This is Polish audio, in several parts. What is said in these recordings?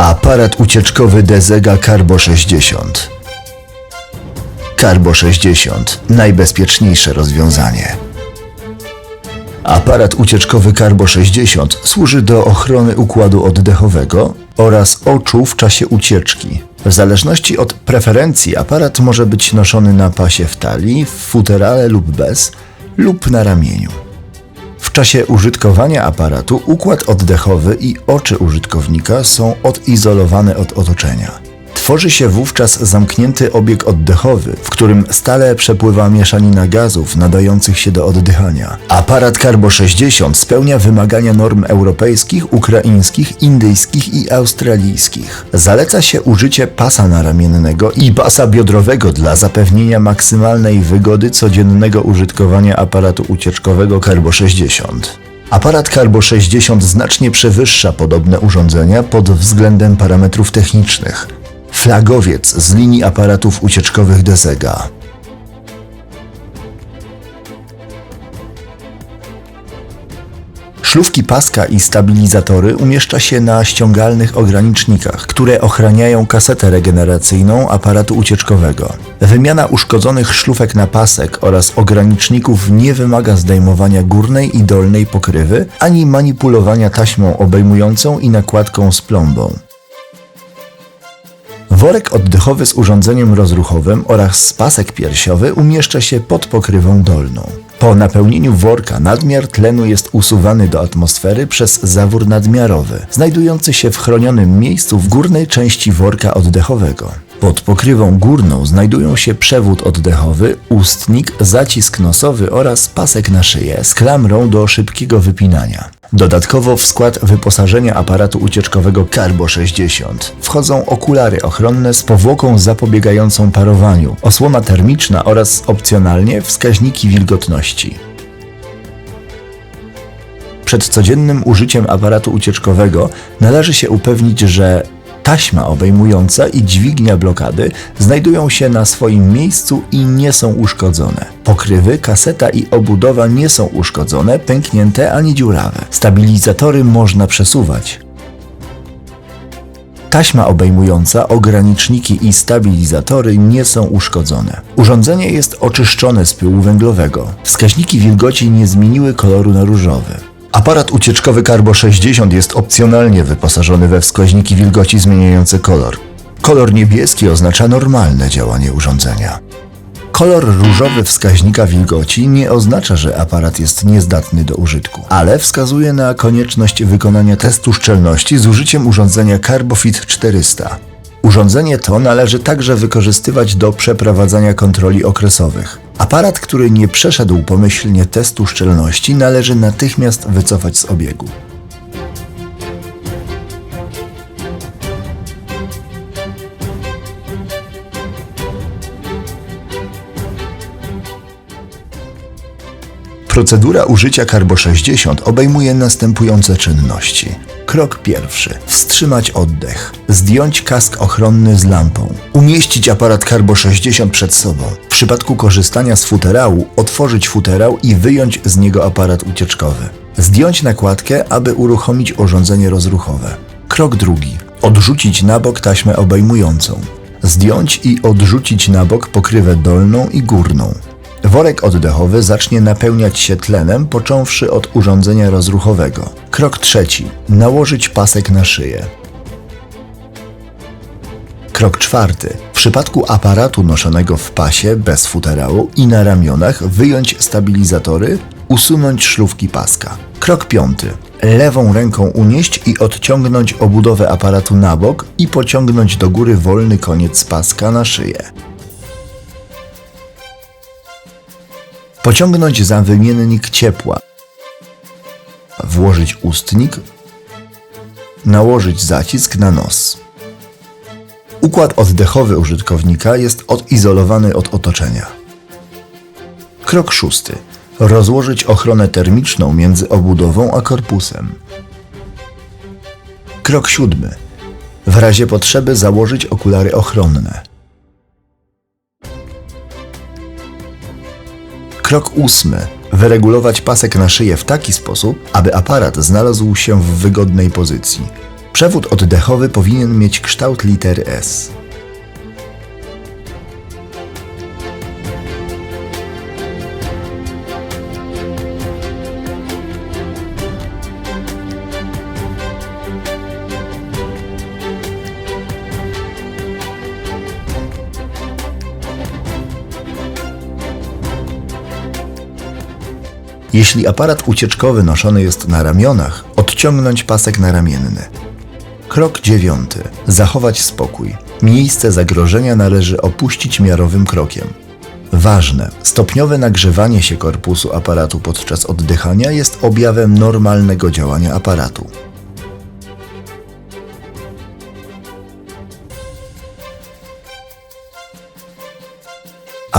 Aparat ucieczkowy Dezega Carbo 60. Carbo 60 najbezpieczniejsze rozwiązanie. Aparat ucieczkowy Carbo 60 służy do ochrony układu oddechowego oraz oczu w czasie ucieczki. W zależności od preferencji aparat może być noszony na pasie w talii, w futerale lub bez, lub na ramieniu. W czasie użytkowania aparatu układ oddechowy i oczy użytkownika są odizolowane od otoczenia. Tworzy się wówczas zamknięty obieg oddechowy, w którym stale przepływa mieszanina gazów nadających się do oddychania. Aparat Carbo 60 spełnia wymagania norm europejskich, ukraińskich, indyjskich i australijskich. Zaleca się użycie pasa naramiennego i pasa biodrowego dla zapewnienia maksymalnej wygody codziennego użytkowania aparatu ucieczkowego Carbo 60. Aparat Carbo 60 znacznie przewyższa podobne urządzenia pod względem parametrów technicznych. Flagowiec z linii aparatów ucieczkowych Dezega. Szlówki paska i stabilizatory umieszcza się na ściągalnych ogranicznikach, które ochraniają kasetę regeneracyjną aparatu ucieczkowego. Wymiana uszkodzonych szlufek na pasek oraz ograniczników nie wymaga zdejmowania górnej i dolnej pokrywy, ani manipulowania taśmą obejmującą i nakładką z plombą. Worek oddechowy z urządzeniem rozruchowym oraz pasek piersiowy umieszcza się pod pokrywą dolną. Po napełnieniu worka nadmiar tlenu jest usuwany do atmosfery przez zawór nadmiarowy, znajdujący się w chronionym miejscu w górnej części worka oddechowego. Pod pokrywą górną znajdują się przewód oddechowy, ustnik, zacisk nosowy oraz pasek na szyję z klamrą do szybkiego wypinania. Dodatkowo w skład wyposażenia aparatu ucieczkowego Carbo 60 wchodzą okulary ochronne z powłoką zapobiegającą parowaniu, osłona termiczna oraz opcjonalnie wskaźniki wilgotności. Przed codziennym użyciem aparatu ucieczkowego należy się upewnić, że taśma obejmująca i dźwignia blokady znajdują się na swoim miejscu i nie są uszkodzone. Pokrywy, kaseta i obudowa nie są uszkodzone, pęknięte ani dziurawe. Stabilizatory można przesuwać. Taśma obejmująca ograniczniki i stabilizatory nie są uszkodzone. Urządzenie jest oczyszczone z pyłu węglowego. Wskaźniki wilgoci nie zmieniły koloru na różowy. Aparat ucieczkowy Carbo 60 jest opcjonalnie wyposażony we wskaźniki wilgoci zmieniające kolor. Kolor niebieski oznacza normalne działanie urządzenia. Kolor różowy wskaźnika wilgoci nie oznacza, że aparat jest niezdatny do użytku, ale wskazuje na konieczność wykonania testu szczelności z użyciem urządzenia CarboFit 400. Urządzenie to należy także wykorzystywać do przeprowadzania kontroli okresowych. Aparat, który nie przeszedł pomyślnie testu szczelności, należy natychmiast wycofać z obiegu. Procedura użycia Carbo 60 obejmuje następujące czynności. Krok pierwszy. Wstrzymać oddech. Zdjąć kask ochronny z lampą. Umieścić aparat Carbo 60 przed sobą. W przypadku korzystania z futerału otworzyć futerał i wyjąć z niego aparat ucieczkowy. Zdjąć nakładkę, aby uruchomić urządzenie rozruchowe. Krok drugi. Odrzucić na bok taśmę obejmującą. Zdjąć i odrzucić na bok pokrywę dolną i górną. Worek oddechowy zacznie napełniać się tlenem, począwszy od urządzenia rozruchowego. Krok trzeci. Nałożyć pasek na szyję. Krok czwarty. W przypadku aparatu noszonego w pasie bez futerału i na ramionach wyjąć stabilizatory, usunąć szlufki paska. Krok piąty. Lewą ręką unieść i odciągnąć obudowę aparatu na bok i pociągnąć do góry wolny koniec paska na szyję. Pociągnąć za wymiennik ciepła. Włożyć ustnik. Nałożyć zacisk na nos. Układ oddechowy użytkownika jest odizolowany od otoczenia. Krok szósty. Rozłożyć ochronę termiczną między obudową a korpusem. Krok siódmy. W razie potrzeby założyć okulary ochronne. Krok ósmy. Wyregulować pasek na szyję w taki sposób, aby aparat znalazł się w wygodnej pozycji. Przewód oddechowy powinien mieć kształt litery S. Jeśli aparat ucieczkowy noszony jest na ramionach, odciągnąć pasek naramienny. Krok dziewiąty. Zachować spokój. Miejsce zagrożenia należy opuścić miarowym krokiem. Ważne, stopniowe nagrzewanie się korpusu aparatu podczas oddychania jest objawem normalnego działania aparatu.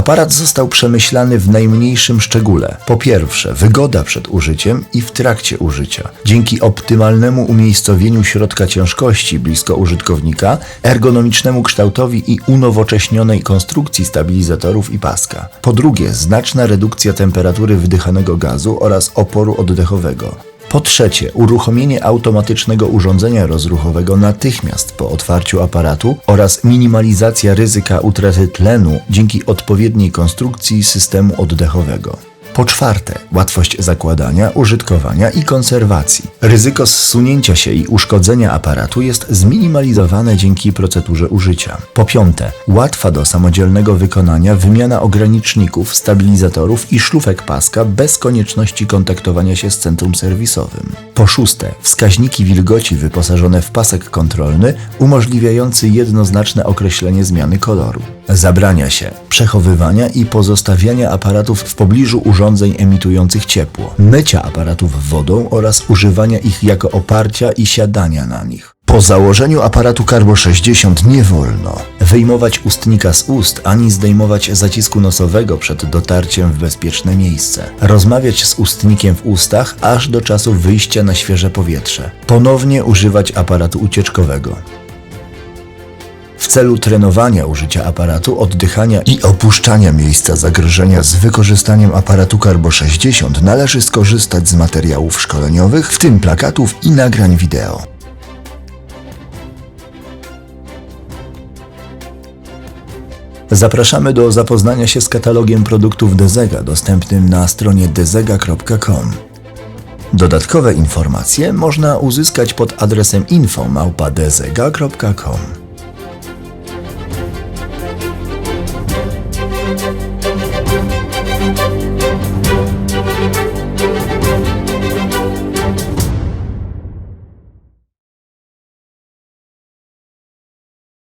Aparat został przemyślany w najmniejszym szczególe. Po pierwsze, wygoda przed użyciem i w trakcie użycia. Dzięki optymalnemu umiejscowieniu środka ciężkości blisko użytkownika, ergonomicznemu kształtowi i unowocześnionej konstrukcji stabilizatorów i paska. Po drugie, znaczna redukcja temperatury wdychanego gazu oraz oporu oddechowego. Po trzecie, uruchomienie automatycznego urządzenia rozruchowego natychmiast po otwarciu aparatu oraz minimalizacja ryzyka utraty tlenu dzięki odpowiedniej konstrukcji systemu oddechowego. Po czwarte, łatwość zakładania, użytkowania i konserwacji. Ryzyko zsunięcia się i uszkodzenia aparatu jest zminimalizowane dzięki procedurze użycia. Po piąte, łatwa do samodzielnego wykonania wymiana ograniczników, stabilizatorów i szlufek paska bez konieczności kontaktowania się z centrum serwisowym. Po szóste, wskaźniki wilgoci wyposażone w pasek kontrolny umożliwiający jednoznaczne określenie zmiany koloru. Zabrania się przechowywania i pozostawiania aparatów w pobliżu urządzeń emitujących ciepło, mycia aparatów wodą oraz używania ich jako oparcia i siadania na nich. Po założeniu aparatu Carbo 60 nie wolno wyjmować ustnika z ust ani zdejmować zacisku nosowego przed dotarciem w bezpieczne miejsce. Rozmawiać z ustnikiem w ustach aż do czasu wyjścia na świeże powietrze. Ponownie używać aparatu ucieczkowego. Celu trenowania użycia aparatu, oddychania i opuszczania miejsca zagrożenia z wykorzystaniem aparatu Carbo 60 należy skorzystać z materiałów szkoleniowych, w tym plakatów i nagrań wideo. Zapraszamy do zapoznania się z katalogiem produktów Dezega dostępnym na stronie dezega.com. Dodatkowe informacje można uzyskać pod adresem info.dezega.com.